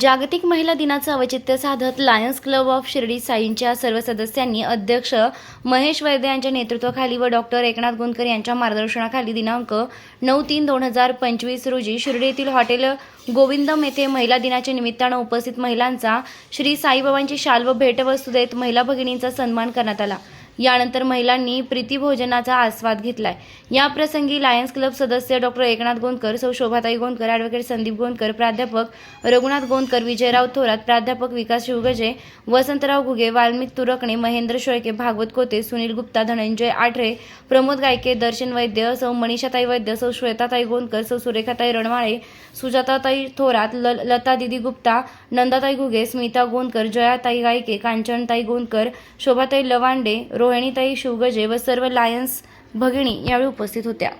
जागतिक महिला दिनाचं औचित्य साधत लायन्स क्लब ऑफ शिर्डी साईंच्या सर्व सदस्यांनी अध्यक्ष महेश वैद्य यांच्या नेतृत्वाखाली व डॉक्टर एकनाथ गोंदकर यांच्या मार्गदर्शनाखाली दिनांक नऊ तीन दोन हजार पंचवीस रोजी शिर्डी येथील हॉटेल गोविंदम येथे महिला दिनाच्या निमित्तानं उपस्थित महिलांचा श्री साईबाबांची शाल व भेटवस्तू देत महिला भगिनींचा सन्मान करण्यात आला. यानंतर महिलांनी प्रीतीभोजनाचा आस्वाद घेतलाय. या प्रसंगी लायन्स क्लब सदस्य डॉक्टर एकनाथ गोंदकर सौ शोभाताई गोंदकर ॲडव्होकेट संदीप गोंदकर प्राध्यापक रघुनाथ गोंदकर विजयराव थोरात प्राध्यापक विकास शिवगजे वसंतराव घुगे वाल्मिक तुरकणे महेंद्र शेळके भागवत कोते सुनील गुप्ता धनंजय आठरे प्रमोद गायके दर्शन वैद्य सौ मनीषाताई वैद्य सौ श्वेताताई गोंदकर सौ सुरेखाताई रणवाळे सुजाताताई थोरात ल लता दिदी गुप्ता नंदाताई घुगे स्मिता गोंदकर जयाताई गायके कांचनताई गोंदकर शोभाताई लवांडे रोहिणीताई शिवगजे व सर्व लायन्स भगिनी यावेळी उपस्थित होत्या.